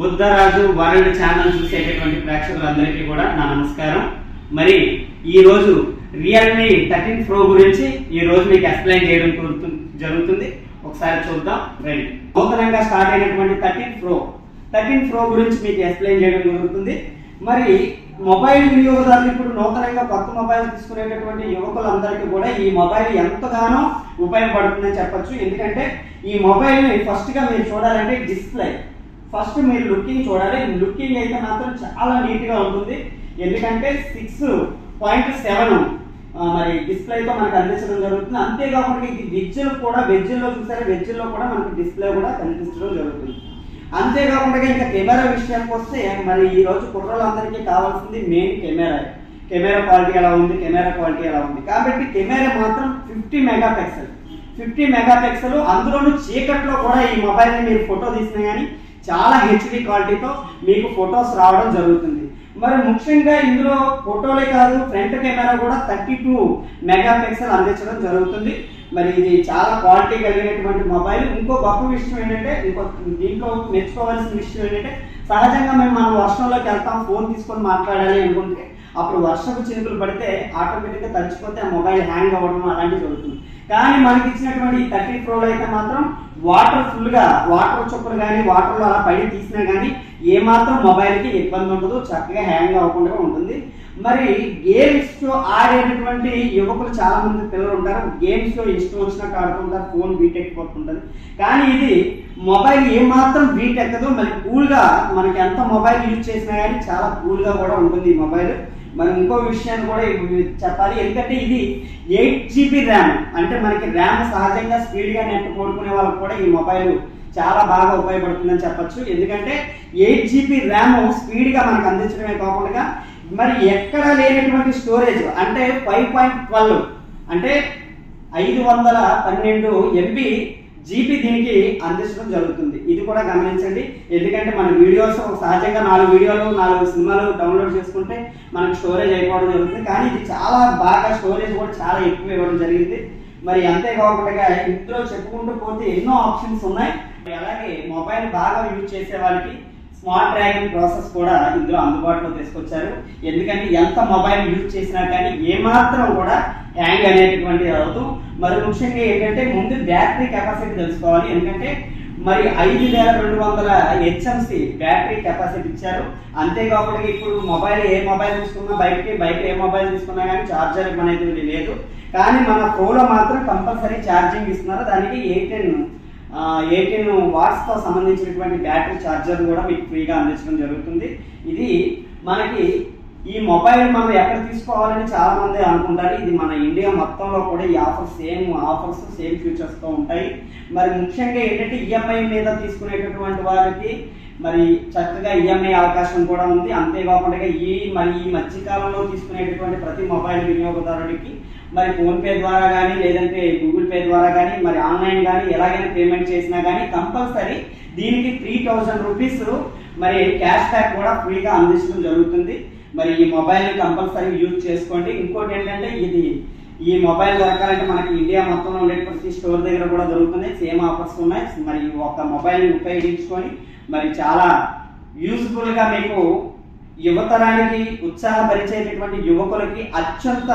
Buddharaju world channel చూసేటటువంటి ప్రేక్షకులందరికీ కూడా నా నమస్కారం. మరి ఈరోజు రియల్మీ థర్టీన్ ప్రో గురించి ఈ రోజు మీకు ఎక్స్ప్లెయిన్ చేయడం జరుగుతుంది. ఒకసారి చూద్దాం రండి. నూతనంగా స్టార్ట్ అయినటువంటి థర్టీన్ ప్రో థర్టీన్ ప్రో గురించి మీకు ఎక్స్ప్లెయిన్ చేయడం జరుగుతుంది. మరి మొబైల్ వినియోగదారులు ఇప్పుడు నూతనంగా కొత్త మొబైల్ తీసుకునేటటువంటి యువకులందరికీ కూడా ఈ మొబైల్ ఎంతగానో ఉపయోగపడుతుందని చెప్పచ్చు. ఎందుకంటే ఈ మొబైల్ని ఫస్ట్గా మీరు చూడాలంటే డిస్ప్లే ఫస్ట్ మీరు లుకింగ్ చూడాలి. లుకింగ్ అయితే మాత్రం చాలా నీట్గా ఉంటుంది. ఎందుకంటే సిక్స్ పాయింట్ సెవెన్ మరి డిస్ప్లేతో మనకు అందించడం జరుగుతుంది. అంతేకాకుండా ఇది వెజ్జులు కూడా వెజ్జుల్లో చూసారా? వెజ్జుల్లో కూడా మనకి డిస్ప్లే కూడా కనిపించడం జరుగుతుంది. అంతేకాకుండా ఇంకా కెమెరా విషయానికి వస్తే మరి ఈ రోజు కావాల్సింది మెయిన్ కెమెరా. కెమెరా క్వాలిటీ ఎలా ఉంది? కెమెరా క్వాలిటీ ఎలా ఉంది? కాబట్టి కెమెరా మాత్రం fifty mega pixel fifty mega pixel అందులోనూ చీకట్లో కూడా ఈ మొబైల్ని మీరు ఫోటో తీసినా కానీ చాలా హెచ్డి క్వాలిటీతో మీకు ఫొటోస్ రావడం జరుగుతుంది. మరి ముఖ్యంగా ఇందులో ఫోటోలే కాదు ఫ్రంట్ కెమెరా కూడా థర్టీ టూ మెగా పిక్సెల్ అందించడం జరుగుతుంది. మరి ఇది చాలా క్వాలిటీ కలిగినటువంటి మొబైల్ ఇంకో గొప్ప విషయం ఏంటంటే ఇంకో దీంట్లో మెచ్చుకోవాల్సిన విషయం ఏంటంటే సహజంగా మేము మనం వర్షంలోకి వెళ్తాం ఫోన్ తీసుకొని మాట్లాడాలి అనుకుంటే. అప్పుడు వర్షపు చినుకులు పడితే ఆటోమేటిక్గా తడిచిపోతే ఆ మొబైల్ హ్యాంగ్ అవ్వడం అలాంటివి జరుగుతుంది. కానీ మనకి ఇచ్చినటువంటి ఈ థర్టీ ప్రోలో అయితే మాత్రం వాటర్ ఫుల్గా వాటర్ చొప్పులు కానీ వాటర్లో అలా పడి తీసినా కానీ ఏమాత్రం మొబైల్కి ఇబ్బంది ఉండదు చక్కగా హ్యాంగ్ అవ్వకుండా ఉంటుంది. మరి గేమ్స్ ఆడేటటువంటి యువకులు చాలా మంది పిల్లలు ఉంటారు. గేమ్స్లో ఇష్టం వచ్చినట్టు ఆడుతుంటారు ఫోన్ బీట్ ఎక్కిపోతుంటుంది కానీ ఇది మొబైల్ ఏమాత్రం బీట్ ఎక్కదు మరి కూల్గా మనకి ఎంత మొబైల్ యూజ్ చేసినా కానీ చాలా కూల్గా కూడా ఉంటుంది ఈ మొబైల్ మరి ఇంకో విషయాన్ని కూడా చెప్పాలి. ఎందుకంటే ఇది ఎయిట్ జీబీ ర్యామ్. అంటే మనకి ర్యామ్ సహజంగా స్పీడ్గా నెట్ కోరుకునే వాళ్ళకి కూడా ఈ మొబైల్ చాలా బాగా ఉపయోగపడుతుందని చెప్పచ్చు. ఎందుకంటే ఎయిట్ జీబీ ర్యామ్ స్పీడ్గా మనకు అందించడమే కాకుండా మరి ఎక్కడ లేనటువంటి స్టోరేజ్. అంటే ఫైవ్ పాయింట్ ట్వెల్వ్. అంటే ఐదు వందల పన్నెండు ఎంబీ జీపీ దీనికి అందించడం జరుగుతుంది. ఇది కూడా గమనించండి. ఎందుకంటే మన వీడియోస్ సహజంగా నాలుగు వీడియోలు నాలుగు సినిమాలు డౌన్లోడ్ చేసుకుంటే మనకు స్టోరేజ్ అయిపోవడం జరుగుతుంది. కానీ ఇది చాలా బాగా స్టోరేజ్ కూడా చాలా ఎక్కువ ఇవ్వడం జరిగింది. మరి అంతేకాకుండా ఇందులో చెప్పుకుంటూ పోతే ఎన్నో ఆప్షన్స్ ఉన్నాయి. అలాగే మొబైల్ బాగా యూజ్ చేసే వాళ్ళకి స్మార్ట్ డ్రాగన్ ప్రాసెస్ కూడా ఇందులో అందుబాటులో తీసుకొచ్చారు. ఎందుకంటే ఎంత మొబైల్ యూజ్ చేసినా కానీ ఏమాత్రం కూడా హ్యాంగ్ అనేటటువంటి అవుతూ మరి ముఖ్యంగా ఏంటంటే ముందు బ్యాటరీ కెపాసిటీ తెలుసుకోవాలి. ఎందుకంటే మరి ఐదు వేల రెండు వందల హెచ్ఎంసి బ్యాటరీ కెపాసిటీ ఇచ్చారు. అంతేకాకుండా ఇప్పుడు మొబైల్ ఏ మొబైల్ తీసుకున్నా బయటకి బయట ఏ మొబైల్ తీసుకున్నా కానీ ఛార్జర్ అనేది లేదు. కానీ మన ప్రోలో మాత్రం కంపల్సరీ ఛార్జింగ్ ఇస్తున్నారు. దానికి ఎయిటీన్ ఎయిటీన్ వాట్స్తో సంబంధించినటువంటి బ్యాటరీ ఛార్జర్ కూడా మీకు ఫ్రీగా అందించడం జరుగుతుంది. ఇది మనకి ఈ మొబైల్ మనం ఎక్కడ తీసుకోవాలని చాలా మంది అనుకుంటారు. ఇది మన ఇండియా మొత్తంలో కూడా ఈ ఆఫర్ సేమ్ ఆఫర్స్ సేమ్ ఫీచర్స్తో ఉంటాయి. మరి ముఖ్యంగా ఏంటంటే ఈఎంఐ మీద తీసుకునేటటువంటి వారికి మరి చక్కగా ఈఎంఐ అవకాశం కూడా ఉంది. అంతేకాకుండా ఈ మరి ఈ మధ్యకాలంలో తీసుకునేటటువంటి ప్రతి మొబైల్ వినియోగదారుడికి మరి ఫోన్పే ద్వారా కానీ లేదంటే గూగుల్ పే ద్వారా కానీ మరి ఆన్లైన్ కానీ ఎలాగైనా పేమెంట్ చేసినా కానీ కంపల్సరీ దీనికి త్రీ థౌజండ్ రూపీస్ మరి క్యాష్ బ్యాక్ కూడా ఫ్రీగా అందించడం జరుగుతుంది. మరి ఈ మొబైల్ని కంపల్సరీ యూజ్ చేసుకోండి. ఇంకోటి ఏంటంటే ఇది ఈ మొబైల్ దొరకాలంటే మనకి ఇండియా మొత్తంలో ఉండే ప్రతి స్టోర్ దగ్గర కూడా దొరుకుతున్నాయి సేమ్ ఆఫర్స్ ఉన్నాయి. మరి ఒక మొబైల్ని ఉపయోగించుకొని మరి చాలా యూజ్ఫుల్గా మీకు యువతరానికి ఉత్సాహపరిచేటటువంటి యువకులకి అత్యంత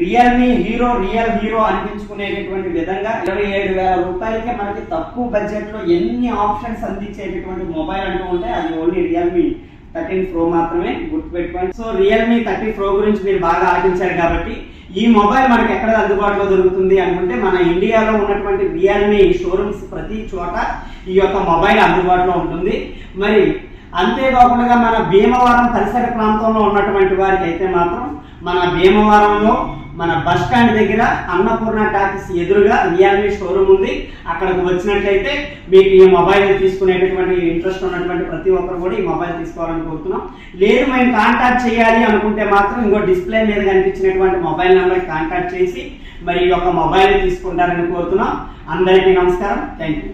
రియల్మీ హీరో రియల్ హీరో అనిపించుకునేటటువంటి విధంగా ఇరవై ఏడు వేల రూపాయలకే మనకి తక్కువ బడ్జెట్లో ఎన్ని ఆప్షన్స్ అందించేటటువంటి మొబైల్ అంటూ ఉంటే అది ఓన్లీ రియల్మీ థర్టీన్ ప్రో మాత్రమే గుర్తుపెట్టుకోండి. సో రియల్మీ థర్టీ ప్రో గురించి మీరు బాగా ఆలోచించారు కాబట్టి ఈ మొబైల్ మనకి ఎక్కడ అందుబాటులో దొరుకుతుంది అనుకుంటే మన ఇండియాలో ఉన్నటువంటి రియల్మీ షోరూమ్స్ ప్రతి చోట ఈ యొక్క మొబైల్ అందుబాటులో ఉంటుంది. మరి అంతేకాకుండా మన భీమవరం పరిసర ప్రాంతంలో ఉన్నటువంటి వారికి అయితే మాత్రం మన భీమవరంలో మన బస్ స్టాండ్ దగ్గర అన్నపూర్ణ టాకీస్ ఎదురుగా రియల్మీ షోరూమ్ ఉంది. అక్కడికి వచ్చినట్లయితే మీకు ఈ మొబైల్ తీసుకునేటటువంటి ఇంట్రెస్ట్ ఉన్నటువంటి ప్రతి ఒక్కరు కూడా ఈ మొబైల్ తీసుకోవాలని కోరుతున్నాం. లేదు మేము కాంటాక్ట్ చేయాలి అనుకుంటే మాత్రం ఇంకో డిస్ప్లే మీద కనిపించినటువంటి మొబైల్ నెంబర్కి కాంటాక్ట్ చేసి మరి ఈ యొక్క మొబైల్ తీసుకుంటారని కోరుతున్నాం. అందరికీ నమస్కారం. Thank you